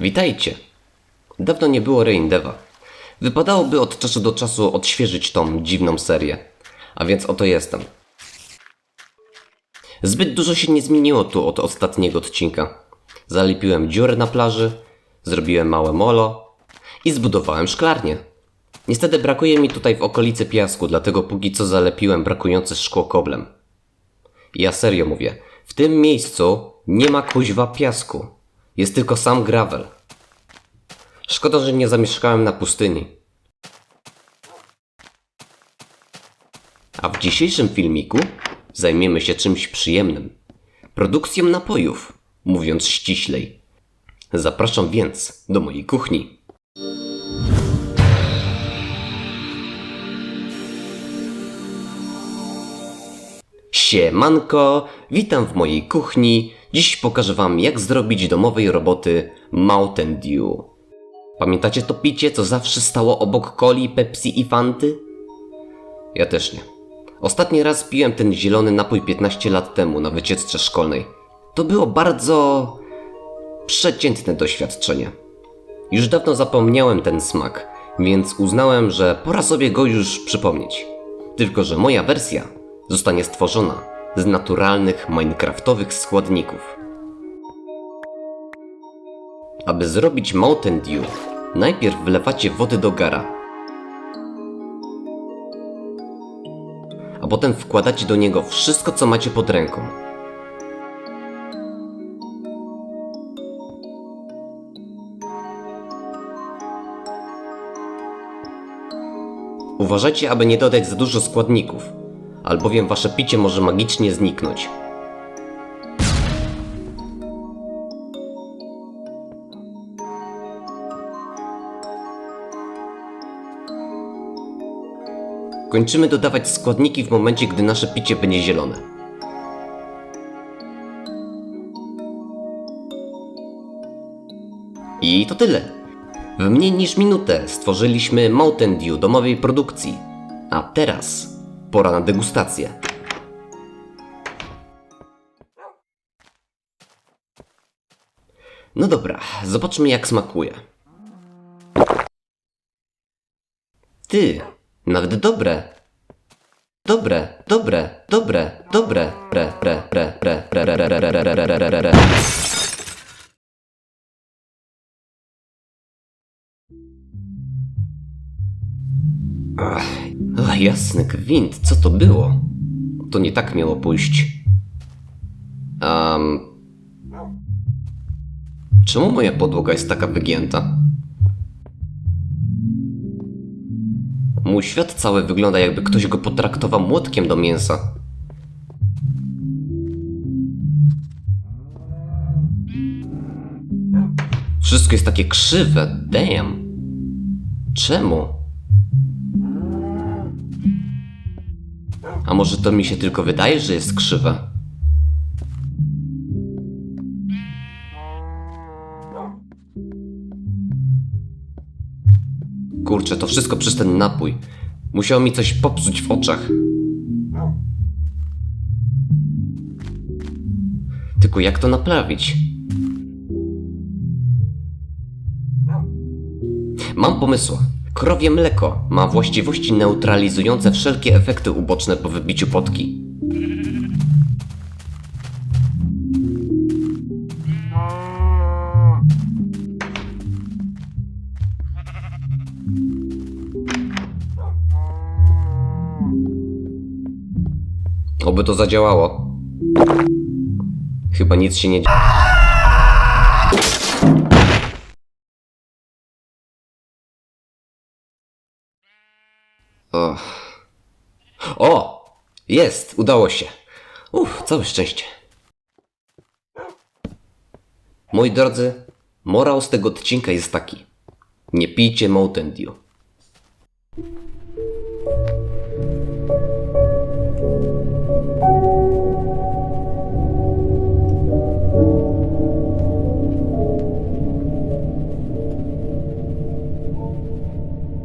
Witajcie! Dawno nie było Reindeva. Wypadałoby od czasu do czasu odświeżyć tą dziwną serię. A więc oto jestem. Zbyt dużo się nie zmieniło tu od ostatniego odcinka. Zalipiłem dziurę na plaży, zrobiłem małe molo i zbudowałem szklarnię. Niestety brakuje mi tutaj w okolicy piasku, dlatego póki co zalepiłem brakujące szkło koblem. Ja serio mówię, w tym miejscu nie ma kuźwa piasku. Jest tylko sam gravel. Szkoda, że nie zamieszkałem na pustyni. A w dzisiejszym filmiku zajmiemy się czymś przyjemnym. Produkcją napojów, mówiąc ściślej. Zapraszam więc do mojej kuchni. Siemanko, witam w mojej kuchni. Dziś pokażę wam jak zrobić domowej roboty Mountain Dew. Pamiętacie to picie, co zawsze stało obok coli, Pepsi i Fanty? Ja też nie. Ostatni raz piłem ten zielony napój 15 lat temu na wycieczce szkolnej. To było bardzo przeciętne doświadczenie. Już dawno zapomniałem ten smak, więc uznałem, że pora sobie go już przypomnieć. Tylko, że moja wersja zostanie stworzona z naturalnych minecraftowych składników. Aby zrobić Mountain Dew, najpierw wlewacie wody do gara, a potem wkładacie do niego wszystko, co macie pod ręką. Uważajcie, aby nie dodać za dużo składników, albowiem wasze picie może magicznie zniknąć. Kończymy dodawać składniki w momencie, gdy nasze picie będzie zielone. I to tyle. W mniej niż minutę stworzyliśmy Mountain Dew domowej produkcji. A teraz pora na degustację. No dobra, zobaczmy jak smakuje. Ty, nawet dobre. Dobre, dobre, dobre, dobre, pre, pre, pre, pre, pre, re, re, re, re, re, re, re, jasny gwint, co to było? To nie tak miało pójść. Um, czemu moja podłoga jest taka wygięta? Mój świat cały wygląda jakby ktoś go potraktował młotkiem do mięsa. Wszystko jest takie krzywe, damn. Czemu? A może to mi się tylko wydaje, że jest krzywe? Kurczę, to wszystko przez ten napój. Musiało mi coś popsuć w oczach. Tylko jak to naprawić? Mam pomysł. Krowie mleko ma właściwości neutralizujące wszelkie efekty uboczne po wybiciu potki. Oby to zadziałało. Chyba nic się nie dzieje. O. o! Jest! Udało się. Uff, całe szczęście. Moi drodzy, morał z tego odcinka jest taki. Nie pijcie Mountain Dew.